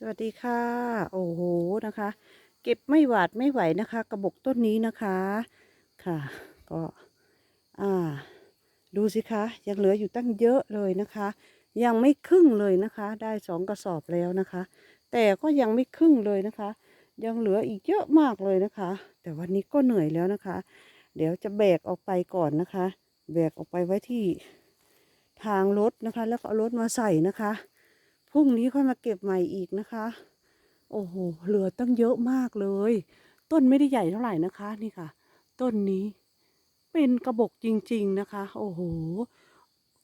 สวัสดีค่ะ โอ้โหนะคะ เก็บไม่หวาดไม่ไหวนะคะ กระบอกต้นนี้นะคะค่ะ ก็อ่า ดูสิคะ ยังเหลืออยู่ตั้งเยอะเลยนะคะ ยังไม่ครึ่งเลยนะคะ ได้สองกระสอบแล้วนะคะ แต่ก็ยังไม่ครึ่งเลยนะคะ ยังเหลืออีกเยอะมากเลยนะคะ แต่วันนี้ก็เหนื่อยแล้วนะคะ เดี๋ยวจะแบกออกไปก่อนนะคะ แบกออกไปไว้ที่ทางรถนะคะ แล้วก็เอารถมาใส่นะคะ พรุ่งนี้ค่อยมาเก็บใหม่อีกนะคะ โอ้โห เหลือตั้งเยอะมากเลย ต้นไม่ได้ใหญ่เท่าไหร่นะคะ นี่ค่ะ ต้นนี้ เป็นกระบอกจริง ๆนะคะ โอ้โห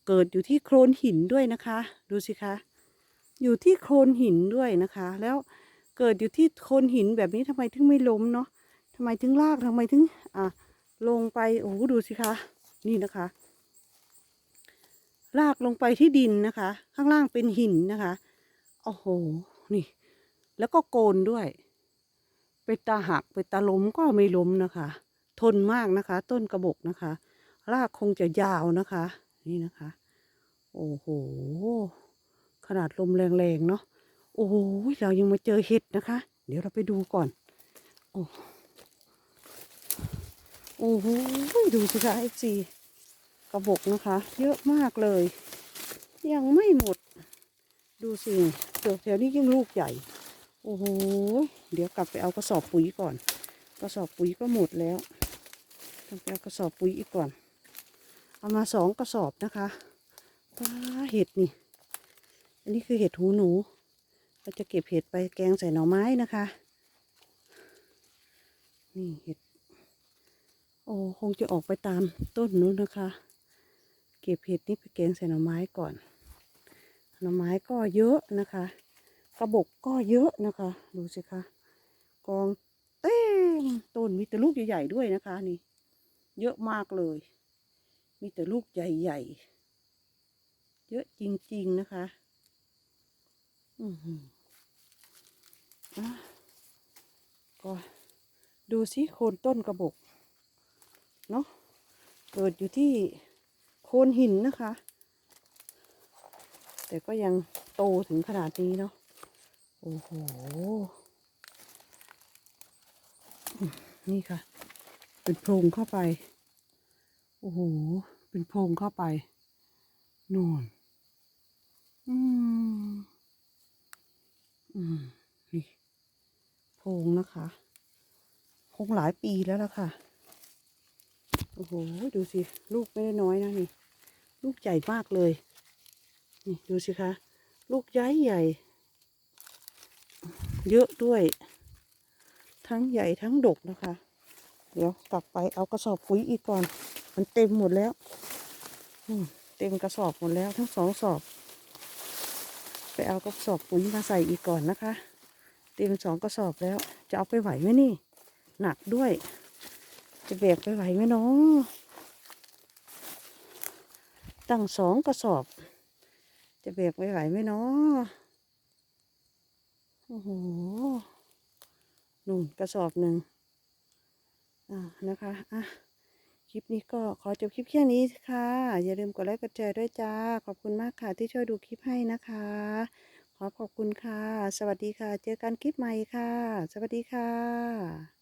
เกิดอยู่ที่โคลนหินด้วยนะคะ ดูสิคะ อยู่ที่โคลนหินด้วยนะคะ แล้วเกิดอยู่ที่โคลนหินแบบนี้ทำไมถึงไม่ล้มเนาะทำไมถึงลากทำไมถึง อะลงไป โอ้โห ดูสิคะ นี่นะคะ ลากลงไปที่ดินนะคะ ข้างล่างเป็นหินนะคะโอ้โหนี่ แล้วก็โกนด้วย ไปตาหักไปตาล้มก็ไม่ล้มนะคะ ทนมากนะคะ ต้นกระบอกนะคะรากคงจะยาวนะคะ นี่นะคะ โอ้โห ขนาดลมแรงๆเนาะโอ้โหเรายังมาเจอเห็ดนะคะ เดี๋ยวเราไปดูก่อน โอ้โหดูสิคะไอซี กระบอกนะคะ เยอะมากเลย ยังไม่หมด ดูสิเดี๋ยวแถวนี้ยิ่งลูกใหญ่ โอ้โห เดี๋ยวกลับไปเอากระสอบปุ๋ยก่อน กระสอบปุ๋ยก็หมดแล้วต้องไปเอากระสอบปุ๋ยอีกก่อน เอามาสองกระสอบนะคะว้าเห็ดนี่ อันนี้คือเห็ดหูหนู เราจะเก็บเห็ดไปแกงใส่หน่อไม้นะคะ นี่เห็ด โอ้คงจะออกไปตามต้นนู้นนะคะ เก็บเห็ดนี่ไปแกงใส่หน่อไม้ก่อน หน่อไม้ก็เยอะนะคะ กระบอกก็เยอะนะคะ ดูสิคะ กองเต็มต้นมีแต่ลูกใหญ่ๆด้วยนะคะนี่ เยอะมากเลย มีแต่ลูกใหญ่ๆ เยอะจริงๆนะคะ อือหืออะก็ดูสิโคนต้นกระบอกเนาะ เกิดอยู่ที่ คนหินนะคะ แต่ก็ยังโตถึงขนาดนี้เนาะโอ้โห นี่ค่ะ เป็นโพรงเข้าไป โอ้โห เป็นโพรงเข้าไปนู่นอืม อืม นี่โพรงนะคะ คงหลายปีแล้วล่ะค่ะ โอ้โห ดูสิ ลูกไม่ได้น้อยนะนี่ ลูกใหญ่มากเลย นี่ดูสิคะ ลูกใหญ่ใหญ่ เยอะด้วย ทั้งใหญ่ทั้งดกนะคะ เดี๋ยวกลับไปเอากระสอบปุ๋ยอีกก่อน มันเต็มหมดแล้วเต็มกระสอบหมดแล้วทั้งสองสอบ ไปเอากระสอบปุ๋ยมาใส่อีกก่อนนะคะ เต็มสองกระสอบแล้ว จะเอาไปไหวไหมนี่ หนักด้วย จะแบกไปไหวไหมน้อง ตั้งสองกระสอบ จะแบกไปไหวไหมเนาะโอ้โหนู่นกระสอบหนึ่งอ่านะคะอะคลิปนี้ก็ขอจบคลิปแค่นี้ค่ะ อย่าลืมกดไลค์กดแชร์ด้วยจ้า ขอบคุณมากค่ะที่ช่วยดูคลิปให้นะคะ ขอขอบคุณค่ะ สวัสดีค่ะ เจอกันคลิปใหม่ค่ะ สวัสดีค่ะ